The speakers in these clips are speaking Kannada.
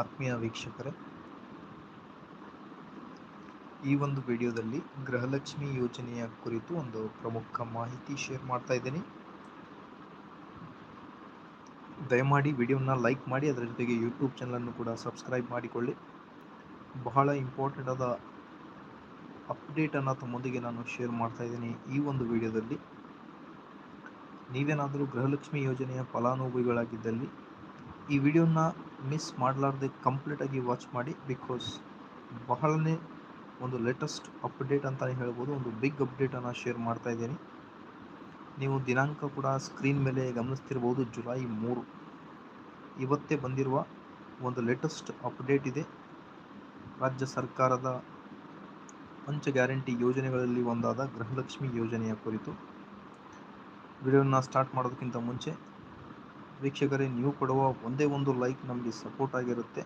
ಆತ್ಮೀಯ ವೀಕ್ಷಕರೇ, ಈ ಒಂದು ವಿಡಿಯೋದಲ್ಲಿ ಗೃಹಲಕ್ಷ್ಮಿ ಯೋಜನೆಯ ಕುರಿತು ಒಂದು ಪ್ರಮುಖ ಮಾಹಿತಿ ಶೇರ್ ಮಾಡ್ತಾ ಇದ್ದೀನಿ. ದಯಮಾಡಿ ವಿಡಿಯೋನ ಲೈಕ್ ಮಾಡಿ, ಅದರ ಜೊತೆಗೆ ಯೂಟ್ಯೂಬ್ ಚಾನಲನ್ನು ಕೂಡ ಸಬ್ಸ್ಕ್ರೈಬ್ ಮಾಡಿಕೊಳ್ಳಿ. ಬಹಳ ಇಂಪಾರ್ಟೆಂಟ್ ಆದ ಅಪ್ಡೇಟನ್ನು ತಮ್ಮೊಂದಿಗೆ ನಾನು ಶೇರ್ ಮಾಡ್ತಾ ಇದ್ದೀನಿ ಈ ಒಂದು ವಿಡಿಯೋದಲ್ಲಿ. ನೀವೇನಾದರೂ ಗೃಹಲಕ್ಷ್ಮಿ ಯೋಜನೆಯ ಫಲಾನುಭವಿಗಳಾಗಿದ್ದಲ್ಲಿ ಈ ವಿಡಿಯೋನ ಮಿಸ್ ಮಾಡಲಾರ್ದೆ ಕಂಪ್ಲೀಟಾಗಿ ವಾಚ್ ಮಾಡಿ, ಬಿಕಾಸ್ ಬಹಳನೇ ಒಂದು ಲೇಟೆಸ್ಟ್ ಅಪ್ಡೇಟ್ ಅಂತಲೇ ಹೇಳ್ಬೋದು. ಒಂದು ಬಿಗ್ ಅಪ್ಡೇಟನ್ನು ಶೇರ್ ಮಾಡ್ತಾ ಇದ್ದೀನಿ. ನೀವು ದಿನಾಂಕ ಕೂಡ ಸ್ಕ್ರೀನ್ ಮೇಲೆ ಗಮನಿಸ್ತಿರ್ಬೋದು, ಜುಲೈ ಮೂರು. ಇವತ್ತೇ ಬಂದಿರುವ ಒಂದು ಲೇಟೆಸ್ಟ್ ಅಪ್ಡೇಟ್ ಇದೆ. ರಾಜ್ಯ ಸರ್ಕಾರದ ಪಂಚ ಗ್ಯಾರಂಟಿ ಯೋಜನೆಗಳಲ್ಲಿ ಒಂದಾದ ಗೃಹಲಕ್ಷ್ಮಿ ಯೋಜನೆಯ ಕುರಿತು. ವಿಡಿಯೋನ ಸ್ಟಾರ್ಟ್ ಮಾಡೋದಕ್ಕಿಂತ ಮುಂಚೆ ವೀಕ್ಷಕರೇ, ನೀವು ಕೊಡುವ ಒಂದೇ ಒಂದು ಲೈಕ್ ನಮಗೆ ಸಪೋರ್ಟ್ ಆಗಿರುತ್ತೆ.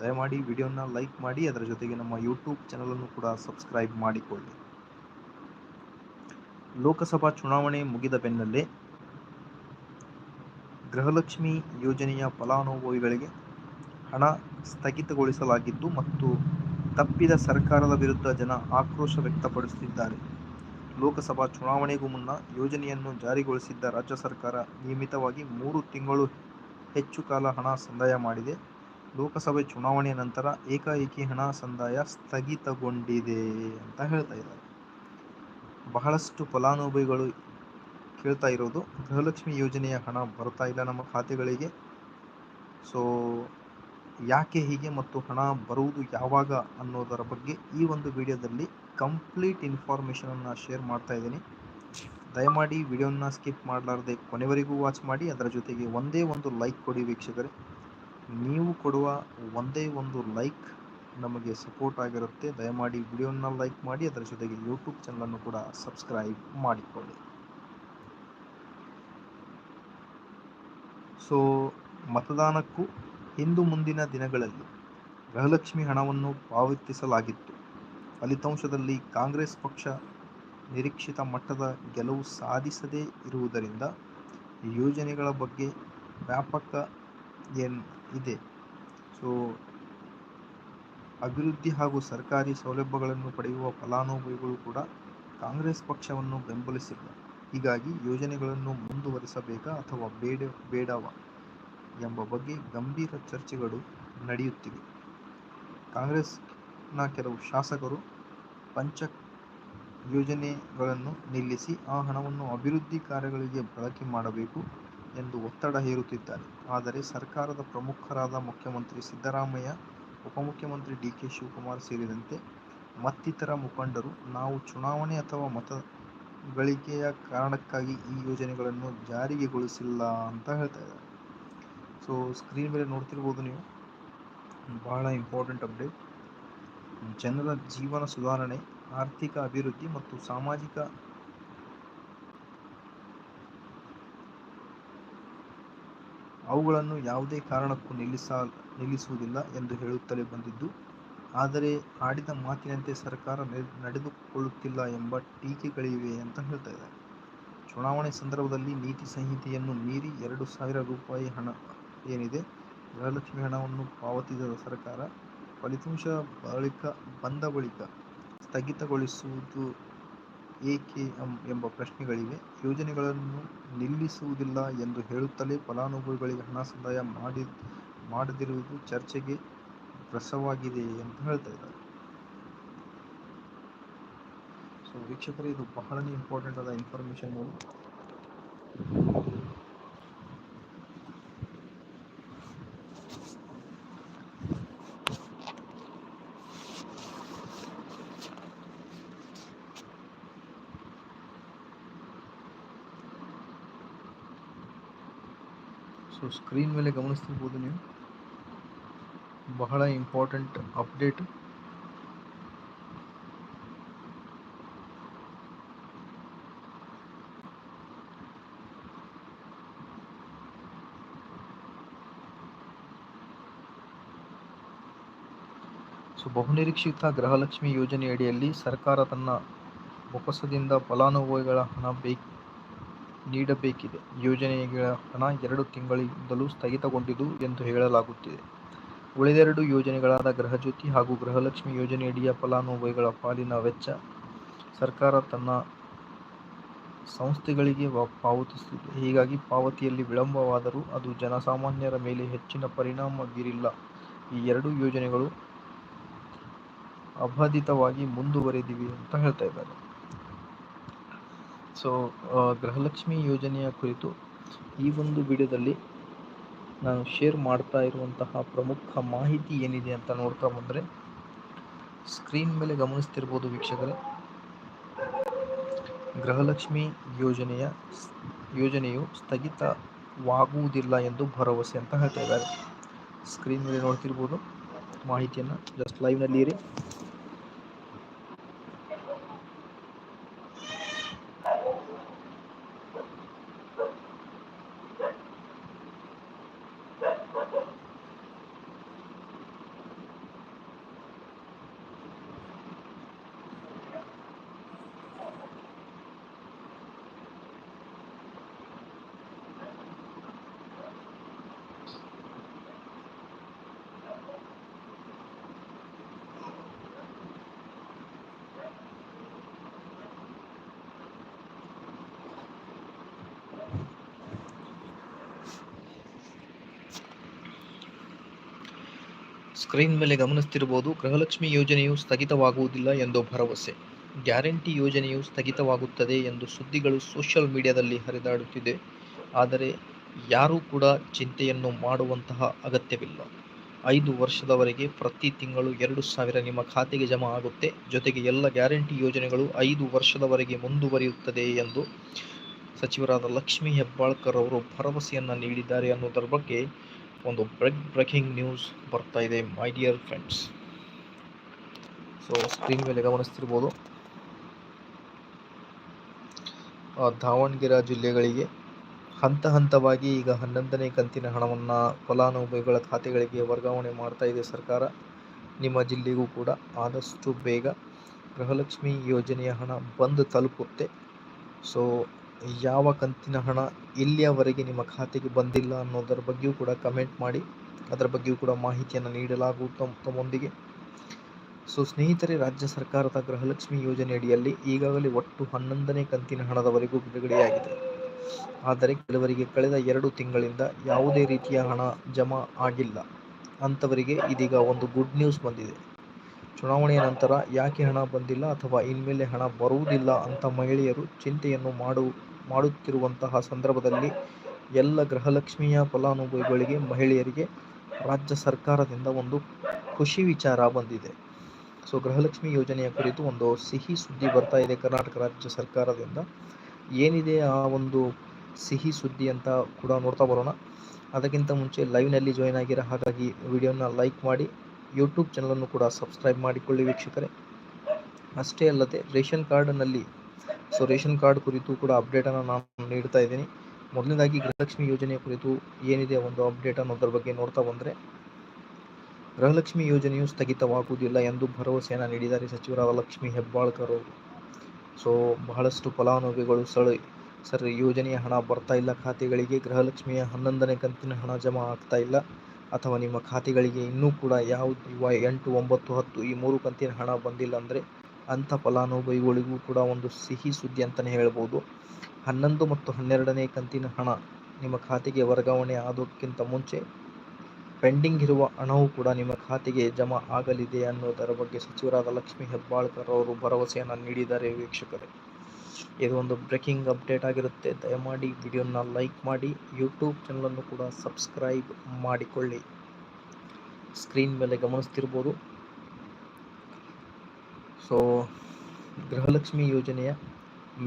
ದಯಮಾಡಿ ವಿಡಿಯೋನ ಲೈಕ್ ಮಾಡಿ, ಅದರ ಜೊತೆಗೆ ನಮ್ಮ ಯೂಟ್ಯೂಬ್ ಚಾನಲನ್ನು ಕೂಡ ಸಬ್ಸ್ಕ್ರೈಬ್ ಮಾಡಿಕೊಳ್ಳಿ. ಲೋಕಸಭಾ ಚುನಾವಣೆ ಮುಗಿದ ಬೆನ್ನಲ್ಲೇ ಗೃಹಲಕ್ಷ್ಮಿ ಯೋಜನೆಯ ಫಲಾನುಭವಿಗಳಿಗೆ ಹಣ ಸ್ಥಗಿತಗೊಳಿಸಲಾಗಿದ್ದು ಮತ್ತು ತಪ್ಪಿದ ಸರ್ಕಾರದ ವಿರುದ್ಧ ಜನ ಆಕ್ರೋಶ ವ್ಯಕ್ತಪಡಿಸುತ್ತಿದ್ದಾರೆ ಲೋಕಸಭಾ ಚುನಾವಣೆಗೂ ಮುನ್ನ ಯೋಜನೆಯನ್ನು ಜಾರಿಗೊಳಿಸಿದ್ದ ರಾಜ್ಯ ಸರ್ಕಾರ ನಿಯಮಿತವಾಗಿ ಮೂರು ತಿಂಗಳು ಹೆಚ್ಚು ಕಾಲ ಹಣ ಸಂದಾಯ ಮಾಡಿದೆ. ಲೋಕಸಭೆ ಚುನಾವಣೆಯ ನಂತರ ಏಕಾಏಕಿ ಹಣ ಸಂದಾಯ ಸ್ಥಗಿತಗೊಂಡಿದೆ ಅಂತ ಹೇಳ್ತಾ ಇದ್ದಾರೆ. ಬಹಳಷ್ಟು ಫಲಾನುಭವಿಗಳು ಕೇಳ್ತಾ ಇರೋದು, ಗೃಹಲಕ್ಷ್ಮಿ ಯೋಜನೆಯ ಹಣ ಬರ್ತಾ ಇಲ್ಲ ನಮ್ಮ ಖಾತೆಗಳಿಗೆ. ಸೊ, ಯಾಕೆ ಹೀಗೆ ಮತ್ತು ಹಣ ಬರುವುದು ಯಾವಾಗ ಅನ್ನೋದರ ಬಗ್ಗೆ ಈ ಒಂದು ವಿಡಿಯೋದಲ್ಲಿ ಕಂಪ್ಲೀಟ್ ಇನ್ಫಾರ್ಮೇಷನನ್ನು ಶೇರ್ ಮಾಡ್ತಾ ಇದ್ದೀನಿ. ದಯಮಾಡಿ ವಿಡಿಯೋನ ಸ್ಕಿಪ್ ಮಾಡಲಾರ್ದೆ ಕೊನೆವರೆಗೂ ವಾಚ್ ಮಾಡಿ. ಅದರ ಜೊತೆಗೆ ಒಂದೇ ಒಂದು ಲೈಕ್ ಕೊಡಿ ವೀಕ್ಷಕರೇ. ನೀವು ಕೊಡುವ ಒಂದೇ ಒಂದು ಲೈಕ್ ನಮಗೆ ಸಪೋರ್ಟ್ ಆಗಿರುತ್ತೆ. ದಯಮಾಡಿ ವಿಡಿಯೋನ ಲೈಕ್ ಮಾಡಿ. ಅದರ ಜೊತೆಗೆ ಯೂಟ್ಯೂಬ್ ಚಾನಲನ್ನು ಕೂಡ ಸಬ್ಸ್ಕ್ರೈಬ್ ಮಾಡಿಕೊಳ್ಳಿ. ಸೊ, ಮತದಾನಕ್ಕೂ ಹಿಂದೂ ಮುಂದಿನ ದಿನಗಳಲ್ಲಿ ಗೃಹಲಕ್ಷ್ಮಿ ಹಣವನ್ನು ಪಾವತಿಸಲಾಗಿತ್ತು. ಫಲಿತಾಂಶದಲ್ಲಿ ಕಾಂಗ್ರೆಸ್ ಪಕ್ಷ ನಿರೀಕ್ಷಿತ ಮಟ್ಟದ ಗೆಲುವು ಸಾಧಿಸದೇ ಇರುವುದರಿಂದ ಯೋಜನೆಗಳ ಬಗ್ಗೆ ವ್ಯಾಪಕ ಏನು ಇದೆ. ಸೊ, ಅಭಿವೃದ್ಧಿ ಹಾಗೂ ಸರ್ಕಾರಿ ಸೌಲಭ್ಯಗಳನ್ನು ಪಡೆಯುವ ಫಲಾನುಭವಿಗಳು ಕೂಡ ಕಾಂಗ್ರೆಸ್ ಪಕ್ಷವನ್ನು ಬೆಂಬಲಿಸಿಲ್ಲ. ಹೀಗಾಗಿ ಯೋಜನೆಗಳನ್ನು ಮುಂದುವರಿಸಬೇಕಾ ಅಥವಾ ಬೇಡ, ಬೇಡವ ಎಂಬ ಬಗ್ಗೆ ಗಂಭೀರ ಚರ್ಚೆಗಳು ನಡೆಯುತ್ತಿವೆ. ಕಾಂಗ್ರೆಸ್ನ ಕೆಲವು ಶಾಸಕರು ಪಂಚ ಯೋಜನೆಗಳನ್ನು ನಿಲ್ಲಿಸಿ ಆ ಹಣವನ್ನು ಅಭಿವೃದ್ಧಿ ಕಾರ್ಯಗಳಿಗೆ ಬಳಕೆ ಮಾಡಬೇಕು ಎಂದು ಒತ್ತಡ ಹೇರುತ್ತಿದ್ದಾರೆ. ಆದರೆ ಸರ್ಕಾರದ ಪ್ರಮುಖರಾದ ಮುಖ್ಯಮಂತ್ರಿ ಸಿದ್ದರಾಮಯ್ಯ, ಉಪಮುಖ್ಯಮಂತ್ರಿ ಡಿ ಕೆ ಶಿವಕುಮಾರ್ ಸೇರಿದಂತೆ ಮತ್ತಿತರ ಮುಖಂಡರು, ನಾವು ಚುನಾವಣೆ ಅಥವಾ ಮತ ಗಳಿಕೆಯ ಕಾರಣಕ್ಕಾಗಿ ಈ ಯೋಜನೆಗಳನ್ನು ಜಾರಿಗೆಗೊಳಿಸಿಲ್ಲ ಅಂತ ಹೇಳ್ತಾ ಇದ್ದಾರೆ. ಸೊ ಸ್ಕ್ರೀನ್ ಮೇಲೆ ನೋಡ್ತಿರ್ಬೋದು ನೀವು. ಬಹಳ ಇಂಪಾರ್ಟೆಂಟ್ ಅಪ್ಡೇಟ್ ಜನರ ಜೀವನ ಸುಧಾರಣೆ, ಆರ್ಥಿಕ ಅಭಿವೃದ್ಧಿ ಮತ್ತು ಸಾಮಾಜಿಕ ಅವುಗಳನ್ನು ಯಾವುದೇ ಕಾರಣಕ್ಕೂ ನಿಲ್ಲಿಸ, ನಿಲ್ಲಿಸುವುದಿಲ್ಲ ಎಂದು ಹೇಳುತ್ತಲೇ ಬಂದಿದ್ದು, ಆದರೆ ಆಡಿದ ಮಾತಿನಂತೆ ಸರ್ಕಾರ ನಡೆದುಕೊಳ್ಳುತ್ತಿಲ್ಲ ಎಂಬ ಟೀಕೆಗಳಿವೆ ಅಂತ ಹೇಳ್ತಾ ಇದ್ದಾರೆ. ಚುನಾವಣೆ ಸಂದರ್ಭದಲ್ಲಿ ನೀತಿ ಸಂಹಿತೆಯನ್ನು ಮೀರಿ ಎರಡು ಸಾವಿರ ರೂಪಾಯಿ ಹಣ ಏನಿದೆ ಗೃಹಲಕ್ಷ್ಮಿ ಹಣವನ್ನು ಪಾವತಿಸಿದ ಸರ್ಕಾರ ಫಲಿತಾಂಶ ಬಳಿಕ, ಬಂದ ಬಳಿಕ ಸ್ಥಗಿತಗೊಳಿಸುವುದು ಏಕೆ ಎಂಬ ಪ್ರಶ್ನೆಗಳಿವೆ. ಯೋಜನೆಗಳನ್ನು ನಿಲ್ಲಿಸುವುದಿಲ್ಲ ಎಂದು ಹೇಳುತ್ತಲೇ ಫಲಾನುಭವಿಗಳಿಗೆ ಹಣ ಸಂದಾಯ ಮಾಡಿ, ಮಾಡದಿರುವುದು ಚರ್ಚೆಗೆ ಪ್ರಸವಾಗಿದೆ ಅಂತ ಹೇಳ್ತಾ ಇದ್ದಾರೆ. ಸೊ ವೀಕ್ಷಕರೇ, ಇದು ಬಹಳನೇ ಇಂಪಾರ್ಟೆಂಟ್ ಆದ ಇನ್ಫಾರ್ಮೇಶನ್ ಸೊ ಸ್ಕ್ರೀನ್ ಮೇಲೆ ಗಮನಿಸ್ತಿರ್ಬೋದು ನೀವು. ಬಹಳ ಇಂಪಾರ್ಟೆಂಟ್ ಅಪ್ಡೇಟ್ ಸೊ ಬಹುನಿರೀಕ್ಷಿತ ಗೃಹಲಕ್ಷ್ಮಿ ಯೋಜನೆಯಡಿಯಲ್ಲಿ ಸರ್ಕಾರ ತನ್ನ ಬೊಕ್ಕಸದಿಂದ ಫಲಾನುಭವಿಗಳ ಹಣ ಬೇಕು ನೀಡಬೇಕಿದೆ ಯೋಜನೆಗಳ ಹಣ ಎರಡು ತಿಂಗಳಿಂದಲೂ ಸ್ಥಗಿತಗೊಂಡಿದ್ದು ಎಂದು ಹೇಳಲಾಗುತ್ತಿದೆ ಉಳಿದೆರಡು ಯೋಜನೆಗಳಾದ ಗೃಹಜ್ಯೋತಿ ಹಾಗೂ ಗೃಹಲಕ್ಷ್ಮಿ ಯೋಜನೆಯಡಿಯ ಫಲಾನುಭವಿಗಳ ಪಾಲಿನ ವೆಚ್ಚ ಸರ್ಕಾರ ತನ್ನ ಸಂಸ್ಥೆಗಳಿಗೆ ಪಾವತಿಸುತ್ತಿದೆ. ಹೀಗಾಗಿ ಪಾವತಿಯಲ್ಲಿ ವಿಳಂಬವಾದರೂ ಅದು ಜನಸಾಮಾನ್ಯರ ಮೇಲೆ ಹೆಚ್ಚಿನ ಪರಿಣಾಮ ಬೀರಿಲ್ಲ. ಈ ಎರಡು ಯೋಜನೆಗಳು ಅಬಾಧಿತವಾಗಿ ಮುಂದುವರೆದಿವೆ ಅಂತ ಹೇಳ್ತಾ ಇದ್ದಾರೆ. ಸೊ ಗೃಹಲಕ್ಷ್ಮಿ ಯೋಜನೆಯ ಕುರಿತು ಈ ಒಂದು ವಿಡಿಯೋದಲ್ಲಿ ನಾನು ಶೇರ್ ಮಾಡ್ತಾ ಇರುವಂತಹ ಪ್ರಮುಖ ಮಾಹಿತಿ ಏನಿದೆ ಅಂತ ನೋಡ್ತಾ ಬಂದರೆ, ಸ್ಕ್ರೀನ್ ಮೇಲೆ ಗಮನಿಸ್ತಿರ್ಬೋದು ವೀಕ್ಷಕರೇ. ಗೃಹಲಕ್ಷ್ಮಿ ಯೋಜನೆಯ ಯೋಜನೆಯು ಸ್ಥಗಿತವಾಗುವುದಿಲ್ಲ ಎಂದು ಭರವಸೆ ಅಂತ ಹೇಳ್ತಾ ಇದ್ದಾರೆ. ಸ್ಕ್ರೀನ್ ಮೇಲೆ ನೋಡ್ತಿರ್ಬೋದು ಮಾಹಿತಿಯನ್ನು. ಜಸ್ಟ್ ಲೈವ್ನಲ್ಲಿ ಇರಿ. ಸ್ಕ್ರೀನ್ ಮೇಲೆ ಗಮನಿಸ್ತಿರಬಹುದು ಗೃಹಲಕ್ಷ್ಮಿ ಯೋಜನೆಯು ಸ್ಥಗಿತವಾಗುವುದಿಲ್ಲ ಎಂದು ಭರವಸೆ. ಗ್ಯಾರಂಟಿ ಯೋಜನೆಯು ಸ್ಥಗಿತವಾಗುತ್ತದೆ ಎಂದು ಸುದ್ದಿಗಳು ಸೋಷಿಯಲ್ ಮೀಡಿಯಾದಲ್ಲಿ ಹರಿದಾಡುತ್ತಿದೆ. ಆದರೆ ಯಾರೂ ಕೂಡ ಚಿಂತೆಯನ್ನು ಮಾಡುವಂತಹ ಅಗತ್ಯವಿಲ್ಲ. ಐದು ವರ್ಷದವರೆಗೆ ಪ್ರತಿ ತಿಂಗಳು ಎರಡು ಸಾವಿರ ನಿಮ್ಮ ಖಾತೆಗೆ ಜಮಾ ಆಗುತ್ತೆ. ಜೊತೆಗೆ ಎಲ್ಲ ಗ್ಯಾರಂಟಿ ಯೋಜನೆಗಳು ಐದು ವರ್ಷದವರೆಗೆ ಮುಂದುವರಿಯುತ್ತದೆ ಎಂದು ಸಚಿವರಾದ ಲಕ್ಷ್ಮೀ ಹೆಬ್ಬಾಳ್ಕರ್ ಅವರು ಭರವಸೆಯನ್ನು ನೀಡಿದ್ದಾರೆ ಅನ್ನೋದರ ಬಗ್ಗೆ ಒಂದು ಬ್ರೇಕ್ ಬ್ರೇಕಿಂಗ್ ನ್ಯೂಸ್ ಬರ್ತಾ ಇದೆ my dear friends so screen ಮೇಲೆ ಗಮನಿಸ್ತಿರ್ಬೋದು. ದಾವಣಗೆರೆ ಜಿಲ್ಲೆಗಳಿಗೆ ಹಂತ ಹಂತವಾಗಿ ಈಗ ಹನ್ನೊಂದನೇ ಕಂತಿನ ಹಣವನ್ನು ಫಲಾನುಭವಿಗಳ ಖಾತೆಗಳಿಗೆ ವರ್ಗಾವಣೆ ಮಾಡ್ತಾ ಇದೆ ಸರ್ಕಾರ. ನಿಮ್ಮ ಜಿಲ್ಲೆಗೂ ಕೂಡ ಆದಷ್ಟು ಬೇಗ ಗೃಹಲಕ್ಷ್ಮಿ ಯೋಜನೆಯ ಹಣ ಬಂದು ತಲುಪುತ್ತೆ. ಸೊ ಯಾವ ಕಂತಿನ ಹಣ ಇಲ್ಲಿಯವರೆಗೆ ನಿಮ್ಮ ಖಾತೆಗೆ ಬಂದಿಲ್ಲ ಅನ್ನೋದರ ಬಗ್ಗೆಯೂ ಕೂಡ ಕಮೆಂಟ್ ಮಾಡಿ. ಅದರ ಬಗ್ಗೆಯೂ ಕೂಡ ಮಾಹಿತಿಯನ್ನು ನೀಡಲಾಗುವುದು ತಮ್ಮೊಂದಿಗೆ. ಸೊ ಸ್ನೇಹಿತರೆ, ರಾಜ್ಯ ಸರ್ಕಾರದ ಗೃಹಲಕ್ಷ್ಮಿ ಯೋಜನೆ ಅಡಿಯಲ್ಲಿ ಈಗಾಗಲೇ ಒಟ್ಟು ಹನ್ನೊಂದನೇ ಕಂತಿನ ಹಣದವರೆಗೂ ಬಿಡುಗಡೆಯಾಗಿದೆ. ಆದರೆ ಕೆಲವರಿಗೆ ಕಳೆದ ಎರಡು ತಿಂಗಳಿಂದ ಯಾವುದೇ ರೀತಿಯ ಹಣ ಜಮಾ ಆಗಿಲ್ಲ. ಅಂಥವರಿಗೆ ಇದೀಗ ಒಂದು ಗುಡ್ ನ್ಯೂಸ್ ಬಂದಿದೆ. ಚುನಾವಣೆಯ ನಂತರ ಯಾಕೆ ಹಣ ಬಂದಿಲ್ಲ ಅಥವಾ ಇನ್ಮೇಲೆ ಹಣ ಬರುವುದಿಲ್ಲ ಅಂತ ಮಹಿಳೆಯರು ಚಿಂತೆಯನ್ನು ಮಾಡು, ಮಾಡುತ್ತಿರುವಂತಹ ಸಂದರ್ಭದಲ್ಲಿ ಎಲ್ಲ ಗೃಹಲಕ್ಷ್ಮಿಯ ಫಲಾನುಭವಿಗಳಿಗೆ ಮಹಿಳೆಯರಿಗೆ ರಾಜ್ಯ ಸರ್ಕಾರದಿಂದ ಒಂದು ಖುಷಿ ವಿಚಾರ ಬಂದಿದೆ. ಸೊ, ಗೃಹಲಕ್ಷ್ಮಿ ಯೋಜನೆಯ ಕುರಿತು ಒಂದು ಸಿಹಿ ಸುದ್ದಿ ಬರ್ತಾ ಇದೆ ಕರ್ನಾಟಕ ರಾಜ್ಯ ಸರ್ಕಾರದಿಂದ. ಏನಿದೆ ಆ ಒಂದು ಸಿಹಿ ಸುದ್ದಿ ಅಂತ ಕೂಡ ನೋಡ್ತಾ ಬರೋಣ. ಅದಕ್ಕಿಂತ ಮುಂಚೆ ಲೈವ್ನಲ್ಲಿ ಜಾಯ್ನ್ ಆಗಿರೋ ಹಾಗಾಗಿ ವಿಡಿಯೋನ ಲೈಕ್ ಮಾಡಿ. ಯೂಟ್ಯೂಬ್ ಚಾನಲನ್ನು ಕೂಡ ಸಬ್ಸ್ಕ್ರೈಬ್ ಮಾಡಿಕೊಳ್ಳಿ ವೀಕ್ಷಕರೇ. ಅಷ್ಟೇ ಅಲ್ಲದೆ ರೇಷನ್ ಕಾರ್ಡ್ನಲ್ಲಿ ಸೊ ರೇಷನ್ ಕಾರ್ಡ್ ಕುರಿತು ಕೂಡ ಅಪ್ಡೇಟನ್ನು ನಾನು ನೀಡ್ತಾ ಇದ್ದೀನಿ. ಮೊದಲನೇದಾಗಿ ಗೃಹಲಕ್ಷ್ಮಿ ಯೋಜನೆ ಕುರಿತು ಏನಿದೆ ಒಂದು ಅಪ್ಡೇಟ್ ಅನ್ನೋದ್ರ ಬಗ್ಗೆ ನೋಡ್ತಾ ಬಂದರೆ, ಗೃಹಲಕ್ಷ್ಮಿ ಯೋಜನೆಯು ಸ್ಥಗಿತವಾಗುವುದಿಲ್ಲ ಎಂದು ಭರವಸೆಯನ್ನು ನೀಡಿದ್ದಾರೆ ಸಚಿವರಾದ ಲಕ್ಷ್ಮಿ ಹೆಬ್ಬಾಳ್ಕರ್ ಅವರು. ಸೊ ಬಹಳಷ್ಟು ಫಲಾನುಭವಿಗಳು ಸಳ ಸರ್ ಯೋಜನೆಯ ಹಣ ಬರ್ತಾ ಇಲ್ಲ, ಖಾತೆಗಳಿಗೆ ಗೃಹಲಕ್ಷ್ಮಿಯ ಹನ್ನೊಂದನೇ ಕಂತಿನ ಹಣ ಜಮಾ ಆಗ್ತಾ ಇಲ್ಲ. ಅಥವಾ ನಿಮ್ಮ ಖಾತೆಗಳಿಗೆ ಇನ್ನೂ ಕೂಡ ಯಾವ ಎಂಟು, ಒಂಬತ್ತು, ಹತ್ತು, ಈ ಮೂರು ಕಂತಿನ ಹಣ ಬಂದಿಲ್ಲ ಅಂದರೆ ಅಂಥ ಫಲಾನುಭವಿಗಳಿಗೂ ಕೂಡ ಒಂದು ಸಿಹಿ ಸುದ್ದಿ ಅಂತಲೇ ಹೇಳ್ಬೋದು. ಹನ್ನೊಂದು ಮತ್ತು ಹನ್ನೆರಡನೇ ಕಂತಿನ ಹಣ ನಿಮ್ಮ ಖಾತೆಗೆ ವರ್ಗಾವಣೆ ಆದಕ್ಕಿಂತ ಮುಂಚೆ ಪೆಂಡಿಂಗ್ ಇರುವ ಹಣವು ಕೂಡ ನಿಮ್ಮ ಖಾತೆಗೆ ಜಮಾ ಆಗಲಿದೆ ಅನ್ನೋದರ ಬಗ್ಗೆ ಸಚಿವರಾದ ಲಕ್ಷ್ಮೀ ಹೆಬ್ಬಾಳ್ಕರ್ ಅವರು ಭರವಸೆಯನ್ನು ನೀಡಿದ್ದಾರೆ ವೀಕ್ಷಕರೇ. ಇದು ಒಂದು ಬ್ರೇಕಿಂಗ್ ಅಪ್ಡೇಟ್ ಆಗಿರುತ್ತೆ. ದಯಮಾಡಿ ವಿಡಿಯೋನ ಲೈಕ್ ಮಾಡಿ ಯೂಟ್ಯೂಬ್ ಚಾನಲನ್ನು ಕೂಡ ಸಬ್ಸ್ಕ್ರೈಬ್ ಮಾಡಿಕೊಳ್ಳಿ. ಸ್ಕ್ರೀನ್ ಮೇಲೆ ಗಮನಿಸ್ತಿರ್ಬೋದು. ಸೊ ಗೃಹಲಕ್ಷ್ಮಿ ಯೋಜನೆಯ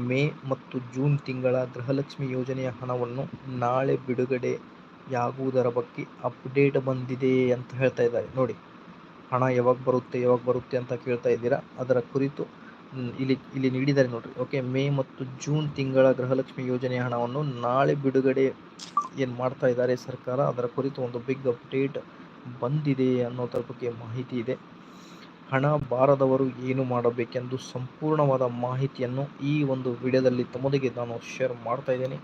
ಮೇ ಮತ್ತು ಜೂನ್ ತಿಂಗಳ ಗೃಹಲಕ್ಷ್ಮಿ ಯೋಜನೆಯ ಹಣವನ್ನು ನಾಳೆ ಬಿಡುಗಡೆಯಾಗುವುದರ ಬಗ್ಗೆ ಅಪ್ಡೇಟ್ ಬಂದಿದೆ ಅಂತ ಹೇಳ್ತಾ ಇದ್ದಾರೆ. ನೋಡಿ, ಹಣ ಯಾವಾಗ ಬರುತ್ತೆ ಯಾವಾಗ ಬರುತ್ತೆ ಅಂತ ಕೇಳ್ತಾ ಇದ್ದೀರಾ? ಅದರ ಕುರಿತು ಇಲ್ಲಿ ಇಲ್ಲಿ ನೀಡಿದ್ದಾರೆ ನೋಡ್ರಿ. ಓಕೆ ಮೇ ಮತ್ತು ಜೂನ್ ತಿಂಗಳ ಗೃಹಲಕ್ಷ್ಮಿ ಯೋಜನೆಯ ಹಣವನ್ನು ನಾಳೆ ಬಿಡುಗಡೆ ಏನು ಮಾಡ್ತಾ ಇದ್ದಾರೆ ಸರ್ಕಾರ? ಅದರ ಕುರಿತು ಒಂದು ಬಿಗ್ ಅಪ್ಡೇಟ್ ಬಂದಿದೆ ಅನ್ನೋದ್ರ ಬಗ್ಗೆ ಮಾಹಿತಿ ಇದೆ. ಹಣ ಬಾರದವರು ಏನು ಮಾಡಬೇಕೆಂದು ಸಂಪೂರ್ಣವಾದ ಮಾಹಿತಿಯನ್ನು ಈ ಒಂದು ವಿಡಿಯೋದಲ್ಲಿ ತಮ್ಮೊಂದಿಗೆ ನಾನು ಶೇರ್ ಮಾಡ್ತಾ ಇದ್ದೇನೆ.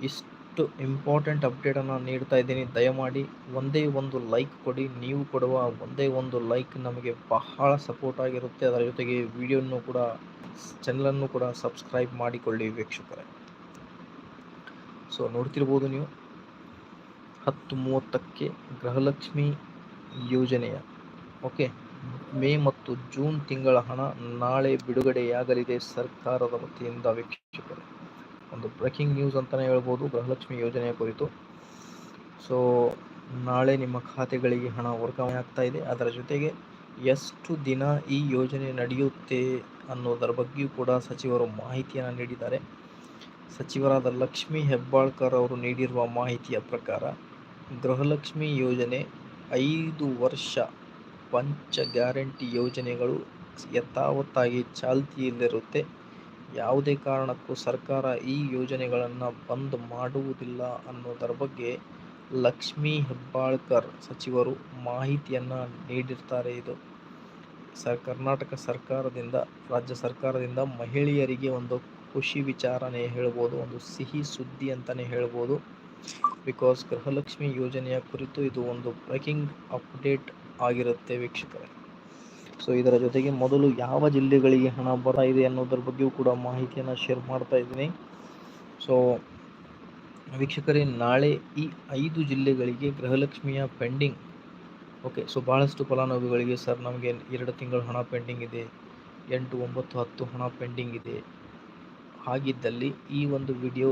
ಇಷ್ಟು ಇಷ್ಟು ಇಂಪಾರ್ಟೆಂಟ್ ಅಪ್ಡೇಟನ್ನು ನೀಡ್ತಾ ಇದ್ದೀನಿ. ದಯಮಾಡಿ ಒಂದೇ ಒಂದು ಲೈಕ್ ಕೊಡಿ. ನೀವು ಕೊಡುವ ಒಂದೇ ಒಂದು ಲೈಕ್ ನಮಗೆ ಬಹಳ ಸಪೋರ್ಟ್ ಆಗಿರುತ್ತೆ. ಅದರ ಜೊತೆಗೆ ವಿಡಿಯೋನು ಕೂಡ ಚಾನಲನ್ನು ಕೂಡ ಸಬ್ಸ್ಕ್ರೈಬ್ ಮಾಡಿಕೊಳ್ಳಿ ವೀಕ್ಷಕರೇ. ಸೊ ನೋಡ್ತಿರ್ಬೋದು ನೀವು. ಹತ್ತು ಮೂವತ್ತಕ್ಕೆ ಗೃಹಲಕ್ಷ್ಮಿ ಯೋಜನೆಯ ಓಕೆ ಮೇ ಮತ್ತು ಜೂನ್ ತಿಂಗಳ ಹಣ ನಾಳೆ ಬಿಡುಗಡೆಯಾಗಲಿದೆ ಸರ್ಕಾರದ ವತಿಯಿಂದ ವೀಕ್ಷಕರೇ. ಒಂದು ಬ್ರೇಕಿಂಗ್ ನ್ಯೂಸ್ ಅಂತಲೇ ಹೇಳ್ಬೋದು, ಗೃಹಲಕ್ಷ್ಮಿ ಯೋಜನೆಯ ಕುರಿತು. ಸೊ ನಾಳೆ ನಿಮ್ಮ ಖಾತೆಗಳಿಗೆ ಹಣ ವರ್ಗಾವಣೆ ಆಗ್ತಾ ಇದೆ. ಅದರ ಜೊತೆಗೆ ಎಷ್ಟು ದಿನ ಈ ಯೋಜನೆ ನಡೆಯುತ್ತೆ ಅನ್ನೋದರ ಬಗ್ಗೆಯೂ ಕೂಡ ಸಚಿವರು ಮಾಹಿತಿಯನ್ನು ನೀಡಿದ್ದಾರೆ. ಸಚಿವರಾದ ಲಕ್ಷ್ಮೀ ಹೆಬ್ಬಾಳ್ಕರ್ ಅವರು ನೀಡಿರುವ ಮಾಹಿತಿಯ ಪ್ರಕಾರ, ಗೃಹಲಕ್ಷ್ಮಿ ಯೋಜನೆ ಐದು ವರ್ಷ ಪಂಚ ಗ್ಯಾರಂಟಿ ಯೋಜನೆಗಳು ಯಥಾವತ್ತಾಗಿ ಚಾಲ್ತಿಯಲ್ಲಿರುತ್ತೆ. ಯಾವುದೇ ಕಾರಣಕ್ಕೂ ಸರ್ಕಾರ ಈ ಯೋಜನೆಗಳನ್ನು ಬಂದ್ ಮಾಡುವುದಿಲ್ಲ ಅನ್ನೋದರ ಬಗ್ಗೆ ಲಕ್ಷ್ಮೀ ಹೆಬ್ಬಾಳ್ಕರ್ ಸಚಿವರು ಮಾಹಿತಿಯನ್ನು ನೀಡಿರ್ತಾರೆ ಇದು. ಸ, ಕರ್ನಾಟಕ ಸರ್ಕಾರದಿಂದ, ರಾಜ್ಯ ಸರ್ಕಾರದಿಂದ ಮಹಿಳೆಯರಿಗೆ ಒಂದು ಖುಷಿ ವಿಚಾರನೇ ಹೇಳ್ಬೋದು, ಒಂದು ಸಿಹಿ ಸುದ್ದಿ ಅಂತಲೇ ಹೇಳ್ಬೋದು. ಬಿಕಾಸ್ ಗೃಹಲಕ್ಷ್ಮಿ ಯೋಜನೆಯ ಕುರಿತು ಇದು ಒಂದು ಬ್ರೇಕಿಂಗ್ ಅಪ್ಡೇಟ್ ಆಗಿರುತ್ತೆ ವೀಕ್ಷಕರೇ. ಸೊ ಇದರ ಜೊತೆಗೆ ಮೊದಲು ಯಾವ ಜಿಲ್ಲೆಗಳಿಗೆ ಹಣ ಬರ್ತಾ ಇದೆ ಅನ್ನೋದ್ರ ಬಗ್ಗೆಯೂ ಕೂಡ ಮಾಹಿತಿಯನ್ನು ಶೇರ್ ಮಾಡ್ತಾ ಇದ್ದೀನಿ. ಸೊ ವೀಕ್ಷಕರೇ, ನಾಳೆ ಈ ಐದು ಜಿಲ್ಲೆಗಳಿಗೆ ಗೃಹಲಕ್ಷ್ಮಿಯ ಪೆಂಡಿಂಗ್ ಓಕೆ ಸೊ ಭಾಳಷ್ಟು ಫಲಾನುಭವಿಗಳಿಗೆ ಸರ್ ನಮಗೆ ಎರಡು ತಿಂಗಳು ಹಣ ಪೆಂಡಿಂಗ್ ಇದೆ, ಎಂಟು, ಒಂಬತ್ತು, ಹತ್ತು ಹಣ ಪೆಂಡಿಂಗ್ ಇದೆ. ಹಾಗಿದ್ದಲ್ಲಿ ಈ ಒಂದು ವಿಡಿಯೋ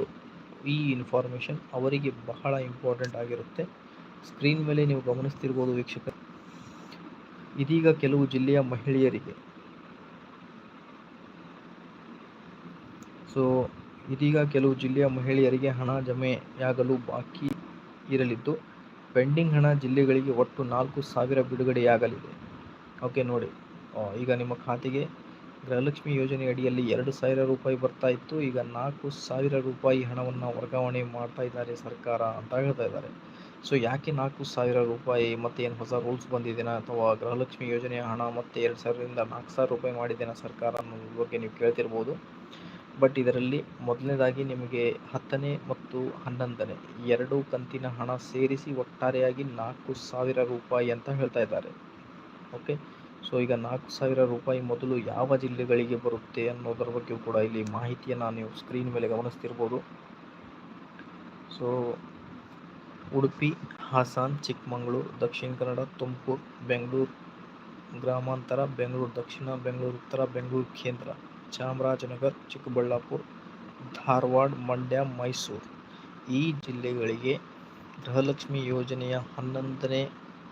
ಈ ಇನ್ಫಾರ್ಮೇಷನ್ ಅವರಿಗೆ ಬಹಳ ಇಂಪಾರ್ಟೆಂಟ್ ಆಗಿರುತ್ತೆ. ಸ್ಕ್ರೀನ್ ಮೇಲೆ ನೀವು ಗಮನಿಸ್ತಿರ್ಬೋದು ವೀಕ್ಷಕರು. ಇದೀಗ ಕೆಲವು ಜಿಲ್ಲೆಯ ಮಹಿಳೆಯರಿಗೆ. ಸೊ ಇದೀಗ ಕೆಲವು ಜಿಲ್ಲೆಯ ಮಹಿಳೆಯರಿಗೆ ಹಣ ಜಮೆಯಾಗಲು ಬಾಕಿ ಇರಲಿದ್ದು, ಪೆಂಡಿಂಗ್ ಹಣ ಜಿಲ್ಲೆಗಳಿಗೆ ಒಟ್ಟು ನಾಲ್ಕು ಸಾವಿರ ಬಿಡುಗಡೆಯಾಗಲಿದೆ. ಓಕೆ ನೋಡಿ. ಈಗ ನಿಮ್ಮ ಖಾತೆಗೆ ಗೃಹಲಕ್ಷ್ಮಿ ಯೋಜನೆ ಅಡಿಯಲ್ಲಿ ಎರಡು ಸಾವಿರ ರೂಪಾಯಿ ಬರ್ತಾ ಇತ್ತು. ಈಗ ನಾಲ್ಕು ಸಾವಿರ ರೂಪಾಯಿ ಹಣವನ್ನು ವರ್ಗಾವಣೆ ಮಾಡ್ತಾ ಇದ್ದಾರೆ ಸರ್ಕಾರ ಅಂತ ಹೇಳ್ತಾ ಇದ್ದಾರೆ. ಸೊ ಯಾಕೆ ನಾಲ್ಕು ಸಾವಿರ ರೂಪಾಯಿ ಮತ್ತೆ ಏನು ಹೊಸ ರೂಲ್ಸ್ ಬಂದಿದೆನಾ ಅಥವಾ ಗೃಹಲಕ್ಷ್ಮಿ ಯೋಜನೆಯ ಹಣ ಮತ್ತೆ ಎರಡು ಸಾವಿರದಿಂದ ನಾಲ್ಕು ಸಾವಿರ ರೂಪಾಯಿ ಮಾಡಿದ್ದೇನಾ ಸರ್ಕಾರ ಅನ್ನೋದ್ರ ಬಗ್ಗೆ ನೀವು ಕೇಳ್ತಿರ್ಬೋದು. ಬಟ್ ಇದರಲ್ಲಿ ಮೊದಲನೇದಾಗಿ ನಿಮಗೆ ಹತ್ತನೇ ಮತ್ತು ಹನ್ನೊಂದನೇ ಎರಡು ಕಂತಿನ ಹಣ ಸೇರಿಸಿ ಒಟ್ಟಾರೆಯಾಗಿ ನಾಲ್ಕು ಸಾವಿರ ರೂಪಾಯಿ ಅಂತ ಹೇಳ್ತಾ ಇದ್ದಾರೆ. ಓಕೆ ಸೊ ಈಗ ನಾಲ್ಕು ಸಾವಿರ ರೂಪಾಯಿ ಮೊದಲು ಯಾವ ಜಿಲ್ಲೆಗಳಿಗೆ ಬರುತ್ತೆ ಅನ್ನೋದರ ಬಗ್ಗೆ ಕೂಡ ಇಲ್ಲಿ ಮಾಹಿತಿಯನ್ನು ನೀವು ಸ್ಕ್ರೀನ್ ಮೇಲೆ ಗಮನಿಸ್ತಿರ್ಬೋದು. ಸೊ ಉಡುಪಿ, ಹಾಸನ್, ಚಿಕ್ಕಮಗಳೂರು, ದಕ್ಷಿಣ ಕನ್ನಡ, ತುಮಕೂರು, ಬೆಂಗಳೂರು, ಗ್ರಾಮಾಂತರ, ಬೆಂಗಳೂರು ದಕ್ಷಿಣ, ಬೆಂಗಳೂರು ಉತ್ತರ, ಬೆಂಗಳೂರು ಕೇಂದ್ರ, ಚಾಮರಾಜನಗರ, ಚಿಕ್ಕಬಳ್ಳಾಪುರ, ಧಾರವಾಡ, ಮಂಡ್ಯ, ಮೈಸೂರು. ಈ ಜಿಲ್ಲೆಗಳಿಗೆ ಗೃಹಲಕ್ಷ್ಮಿ ಯೋಜನೆಯ ಹನ್ನೊಂದನೇ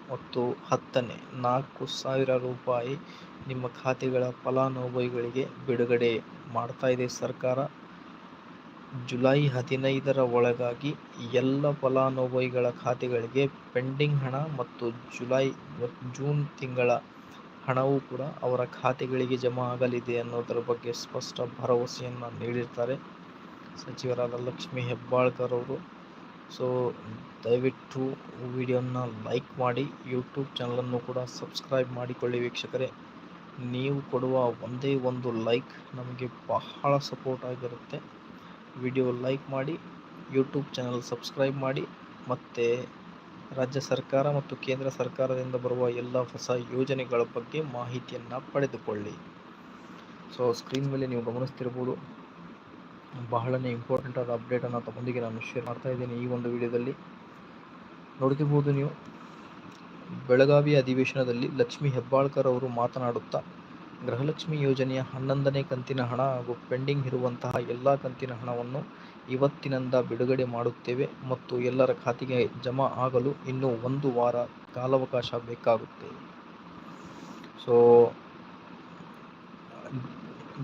ಮತ್ತು ಹತ್ತನೇ ನಾಲ್ಕು ಸಾವಿರ ರೂಪಾಯಿ ನಿಮ್ಮ ಖಾತೆಗಳ ಫಲಾನುಭವಿಗಳಿಗೆ ಬಿಡುಗಡೆ ಮಾಡ್ತಾ ಇದೆ ಸರ್ಕಾರ. ಜುಲೈ ಹದಿನೈದರ ಒಳಗಾಗಿ ಎಲ್ಲ ಫಲಾನುಭವಿಗಳ ಖಾತೆಗಳಿಗೆ ಪೆಂಡಿಂಗ್ ಹಣ ಮತ್ತು ಜುಲೈ ಜೂನ್ ತಿಂಗಳ ಹಣವೂ ಕೂಡ ಅವರ ಖಾತೆಗಳಿಗೆ ಜಮಾ ಆಗಲಿದೆ ಅನ್ನೋದರ ಬಗ್ಗೆ ಸ್ಪಷ್ಟ ಭರವಸೆಯನ್ನು ನೀಡಿರ್ತಾರೆ ಸಚಿವರಾದ ಲಕ್ಷ್ಮಿ ಹೆಬ್ಬಾಳ್ಕರ್ ಅವರು. ಸೊ, ದಯವಿಟ್ಟು ವಿಡಿಯೋನ ಲೈಕ್ ಮಾಡಿ, ಯೂಟ್ಯೂಬ್ ಚಾನಲನ್ನು ಕೂಡ ಸಬ್ಸ್ಕ್ರೈಬ್ ಮಾಡಿಕೊಳ್ಳಿ ವೀಕ್ಷಕರೇ. ನೀವು ಕೊಡುವ ಒಂದೇ ಒಂದು ಲೈಕ್ ನಮಗೆ ಬಹಳ ಸಪೋರ್ಟ್ ಆಗಿರುತ್ತೆ. ವಿಡಿಯೋ ಲೈಕ್ ಮಾಡಿ ಯೂಟ್ಯೂಬ್ ಚಾನಲ್ ಸಬ್ಸ್ಕ್ರೈಬ್ ಮಾಡಿ, ಮತ್ತು ರಾಜ್ಯ ಸರ್ಕಾರ ಮತ್ತು ಕೇಂದ್ರ ಸರ್ಕಾರದಿಂದ ಬರುವ ಎಲ್ಲ ಹೊಸ ಯೋಜನೆಗಳ ಬಗ್ಗೆ ಮಾಹಿತಿಯನ್ನು ಪಡೆದುಕೊಳ್ಳಿ. ಸೊ ಸ್ಕ್ರೀನ್ ಮೇಲೆ ನೀವು ಗಮನಿಸ್ತಿರ್ಬೋದು. ಬಹಳನೇ ಇಂಪಾರ್ಟೆಂಟ್ ಆದ ಅಪ್ಡೇಟನ್ನು ತಮ್ಮೊಂದಿಗೆ ನಾನು ಶೇರ್ ಮಾಡ್ತಾ ಇದ್ದೀನಿ ಈ ಒಂದು ವಿಡಿಯೋದಲ್ಲಿ. ನೋಡ್ತಿರ್ಬೋದು ನೀವು. ಬೆಳಗಾವಿ ಅಧಿವೇಶನದಲ್ಲಿ ಲಕ್ಷ್ಮೀ ಹೆಬ್ಬಾಳ್ಕರ್ ಅವರು ಮಾತನಾಡುತ್ತಾ ಗೃಹಲಕ್ಷ್ಮಿ ಯೋಜನೆಯ ಹನ್ನೊಂದನೇ ಕಂತಿನ ಹಣ ಹಾಗೂ ಪೆಂಡಿಂಗ್ ಇರುವಂತಹ ಎಲ್ಲ ಕಂತಿನ ಹಣವನ್ನು ಇವತ್ತಿನಿಂದ ಬಿಡುಗಡೆ ಮಾಡುತ್ತೇವೆ ಮತ್ತು ಎಲ್ಲರ ಖಾತೆಗೆ ಜಮಾ ಆಗಲು ಇನ್ನೂ ಒಂದು ವಾರ ಕಾಲಾವಕಾಶ ಬೇಕಾಗುತ್ತೆ. ಸೊ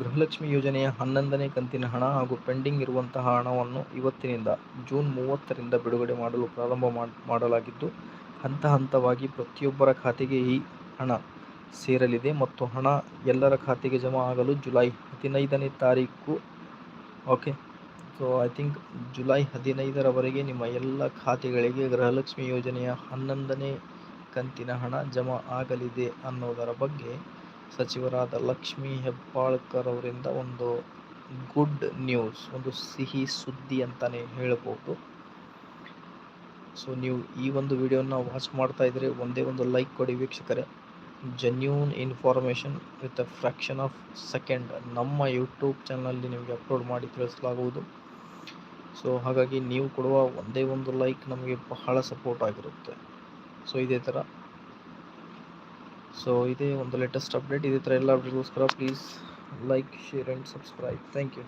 ಗೃಹಲಕ್ಷ್ಮಿ ಯೋಜನೆಯ ಹನ್ನೊಂದನೇ ಕಂತಿನ ಹಣ ಹಾಗೂ ಪೆಂಡಿಂಗ್ ಇರುವಂತಹ ಹಣವನ್ನು ಇವತ್ತಿನಿಂದ ಜೂನ್ ಮೂವತ್ತರಿಂದ ಬಿಡುಗಡೆ ಮಾಡಲು ಪ್ರಾರಂಭ ಮಾಡಲಾಗಿದ್ದು, ಹಂತ ಹಂತವಾಗಿ ಪ್ರತಿಯೊಬ್ಬರ ಖಾತೆಗೆ ಈ ಹಣ ಸೇರಲಿದೆ ಮತ್ತು ಹಣ ಎಲ್ಲರ ಖಾತೆಗೆ ಜಮಾ ಆಗಲು ಜುಲೈ ಹದಿನೈದನೇ ತಾರೀಕು. Okay so I think July ಹದಿನೈದರವರೆಗೆ ನಿಮ್ಮ ಎಲ್ಲ ಖಾತೆಗಳಿಗೆ ಗೃಹಲಕ್ಷ್ಮಿ ಯೋಜನೆಯ ಹನ್ನೊಂದನೇ ಕಂತಿನ ಹಣ ಜಮಾ ಆಗಲಿದೆ ಅನ್ನೋದರ ಬಗ್ಗೆ ಸಚಿವರಾದ ಲಕ್ಷ್ಮೀ ಹೆಬ್ಬಾಳ್ಕರ್ ಅವರಿಂದ ಒಂದು ಗುಡ್ ನ್ಯೂಸ್, ಒಂದು ಸಿಹಿ ಸುದ್ದಿ ಅಂತಲೇ ಹೇಳಬಹುದು ಸೊ ನೀವು ಈ ಒಂದು ವಿಡಿಯೋನ ವಾಚ್ ಮಾಡ್ತಾ ಇದ್ದರೆ ಒಂದೇ ಒಂದು ಲೈಕ್ ಕೊಡಿ ವೀಕ್ಷಕರೇ. Genuine information with a fraction of second ನಮ್ಮ ಯೂಟ್ಯೂಬ್ ಚಾನಲಲ್ಲಿ ನಿಮಗೆ ಅಪ್ಲೋಡ್ ಮಾಡಿ ತಿಳಿಸಲಾಗುವುದು. ಸೊ ಹಾಗಾಗಿ ನೀವು ಕೊಡುವ ಒಂದೇ ಒಂದು ಲೈಕ್ ನಮಗೆ ಬಹಳ ಸಪೋರ್ಟ್ ಆಗಿರುತ್ತೆ. ಸೊ ಇದೇ ಥರ ಸೊ ಇದೇ ಒಂದು ಲೇಟೆಸ್ಟ್ ಅಪ್ಡೇಟ್ ಇದೇ ಥರ ಎಲ್ಲ ಅಪ್ಡೇಟ್ಗೋಸ್ಕರ please like share and subscribe thank you